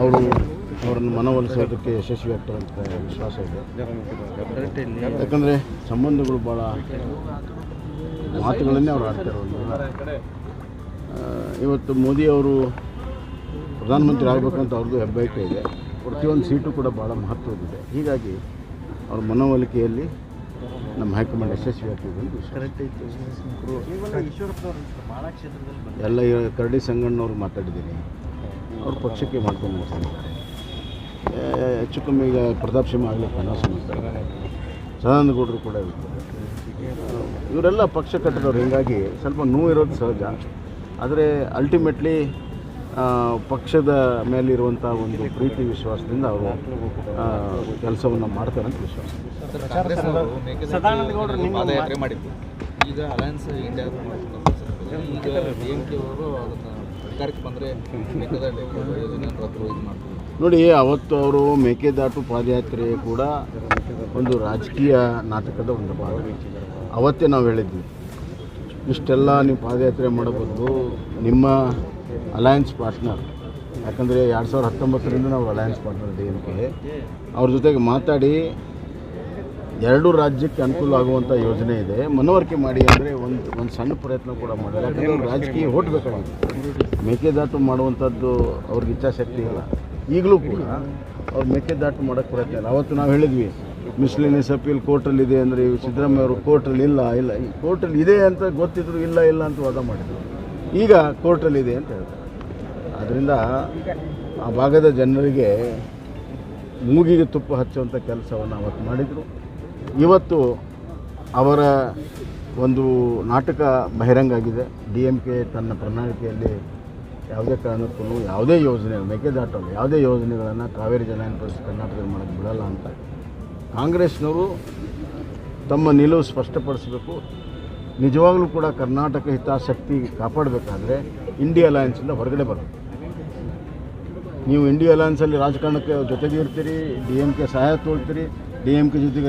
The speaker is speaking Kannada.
ಅವರು ಅವರನ್ನು ಮನವೊಲಿಸೋದಕ್ಕೆ ಯಶಸ್ವಿ ಆಗ್ತಾರೆ ಅಂತ ವಿಶ್ವಾಸ ಇದೆ. ಯಾಕಂದರೆ ಸಂಬಂಧಗಳು ಭಾಳ ಮಾತುಗಳನ್ನೇ ಅವ್ರು ಆಡ್ತಾರೆ ಇವತ್ತು ಮೋದಿ ಅವರು ಪ್ರಧಾನಮಂತ್ರಿ ಆಗಬೇಕಂತ ಅವ್ರದ್ದು ಹೆಬ್ಬಯಕೆ ಇದೆ. ಪ್ರತಿಯೊಂದು ಸೀಟು ಕೂಡ ಭಾಳ ಮಹತ್ವದಿದೆ ಹೀಗಾಗಿ ಅವ್ರ ಮನವೊಲಿಕೆಯಲ್ಲಿ ನಮ್ಮ ಹೈಕಮಾಂಡ್ ಯಶಸ್ವಿ ಆಗ್ತಿದೆ ಎಲ್ಲ ಕರಡಿ ಸಂಗಣ್ಣವ್ರು ಮಾತಾಡಿದ್ದೀನಿ. ಅವ್ರ ಪಕ್ಷಕ್ಕೆ ಮಾಡ್ಕೊಂಡು ಮಾಡ್ತಿದ್ದಾರೆ ಹೆಚ್ಚು ಕಮ್ಮಿ ಈಗ ಪ್ರತಾಪ್ ಸಿಂಹ ಆಗಲಿ ಕನಸು ಮಾಡ್ತಾರೆ ಸದಾನಂದಗೌಡರು ಕೂಡ ಇರ್ತಾರೆ. ಇವರೆಲ್ಲ ಪಕ್ಷ ಕಟ್ಟಿದವ್ರು ಹೀಗಾಗಿ ಸ್ವಲ್ಪ ನೋವು ಇರೋದು ಸಹಜ. ಆದರೆ ಅಲ್ಟಿಮೇಟ್ಲಿ ಪಕ್ಷದ ಮೇಲಿರುವಂಥ ಒಂದು ಪ್ರೀತಿ ವಿಶ್ವಾಸದಿಂದ ಅವರು ಕೆಲಸವನ್ನು ಮಾಡ್ತಾರೆ ಅಂತ ವಿಶ್ವಾಸ. ಈಗ ಅಲಯನ್ಸ್ ಇಂಡಿಯಾ ಈಗ ಡಿ ಎಂ ಕೆ ಅವರು ಅದನ್ನು ನೋಡಿ, ಅವತ್ತು ಅವರು ಮೇಕೆದಾಟು ಪಾದಯಾತ್ರೆ ಕೂಡ ಒಂದು ರಾಜಕೀಯ ನಾಟಕದ ಒಂದು ಭಾಗ. ಅವತ್ತೇ ನಾವು ಹೇಳಿದ್ವಿ, ಇಷ್ಟೆಲ್ಲ ನೀವು ಪಾದಯಾತ್ರೆ ಮಾಡಬಹುದು. ನಿಮ್ಮ ಅಲಯನ್ಸ್ ಪಾರ್ಟ್ನರ್ ಯಾಕಂದರೆ ಎರಡು ಸಾವಿರದ ಹತ್ತೊಂಬತ್ತರಿಂದ ನಾವು alliance partner D M K ಅವ್ರ ಜೊತೆಗೆ ಮಾತಾಡಿ ಎರಡು ರಾಜ್ಯಕ್ಕೆ ಅನುಕೂಲ ಆಗುವಂಥ ಯೋಜನೆ ಇದೆ. ಮನವರಿಕೆ ಮಾಡಿ ಅಂದರೆ ಒಂದು ಒಂದು ಸಣ್ಣ ಪ್ರಯತ್ನ ಕೂಡ ಮಾಡಿಲ್ಲ ಯಾಕಂದರೆ ರಾಜಕೀಯ ಓಟ್ ಬೇಕಾಗಿತ್ತು ಮೇಕೆದಾಟು ಮಾಡುವಂಥದ್ದು ಅವ್ರಿಗೆ ಇಚ್ಛಾಶಕ್ತಿ ಇಲ್ಲ. ಈಗಲೂ ಕೂಡ ಅವ್ರು ಮೇಕೆದಾಟು ಮಾಡೋಕ್ಕೆ ಪ್ರಯತ್ನ ಇಲ್ಲ. ಅವತ್ತು ನಾವು ಹೇಳಿದ್ವಿ ಮಿಸ್ಲಿನಿಯಸ್ ಅಪೀಲ್ ಕೋರ್ಟಲ್ಲಿದೆ ಅಂದರೆ ಸಿದ್ದರಾಮಯ್ಯ ಅವರು ಕೋರ್ಟಲ್ಲಿ ಇಲ್ಲ ಇಲ್ಲ. ಈ ಕೋರ್ಟಲ್ಲಿ ಇದೆ ಅಂತ ಗೊತ್ತಿದ್ರು ಇಲ್ಲ ಇಲ್ಲ ಅಂತ ವಾದ ಮಾಡಿದರು. ಈಗ ಕೋರ್ಟಲ್ಲಿದೆ ಅಂತ ಹೇಳ್ತಾರೆ. ಅದರಿಂದ ಆ ಭಾಗದ ಜನರಿಗೆ ಮೂಗಿಗೆ ತುಪ್ಪ ಹಚ್ಚುವಂಥ ಕೆಲಸವನ್ನು ಅವತ್ತು ಮಾಡಿದರು. ಇವತ್ತು ಅವರ ಒಂದು ನಾಟಕ ಬಹಿರಂಗ ಆಗಿದೆ ಡಿ ಎಂ ಕೆ ತನ್ನ ಪ್ರಣಾಳಿಕೆಯಲ್ಲಿ ಯಾವುದೇ ಕಾರಣಕ್ಕೂ ಯಾವುದೇ ಯೋಜನೆ ಮೇಕೆದಾಟು ಯಾವುದೇ ಯೋಜನೆಗಳನ್ನು ಕಾವೇರಿ ಪರಿಸ್ಥಿತಿ ಕರ್ನಾಟಕದಲ್ಲಿ ಮಾಡೋಕ್ಕೆ ಬಿಡಲ್ಲ ಅಂತ ಕಾಂಗ್ರೆಸ್ನವರು ತಮ್ಮ ನಿಲುವು ಸ್ಪಷ್ಟಪಡಿಸಬೇಕು. ನಿಜವಾಗಲೂ ಕೂಡ ಕರ್ನಾಟಕ ಹಿತಾಸಕ್ತಿ ಕಾಪಾಡಬೇಕಾದ್ರೆ ಇಂಡಿಯಾ ಅಲಯನ್ಸಿಂದ ಹೊರಗಡೆ ಬರಬೇಕು. ನೀವು ಇಂಡಿಯಾ ಅಲಯನ್ಸಲ್ಲಿ ರಾಜಕಾರಣಕ್ಕೆ ಜೊತೆಗೆ ಇರ್ತೀರಿ ಡಿ ಎಂ ಕೆ ಸಹಾಯ ತೋಳ್ತೀರಿ, ಡಿ ಎಂ ಕೆ ಜೊತೆಗೆ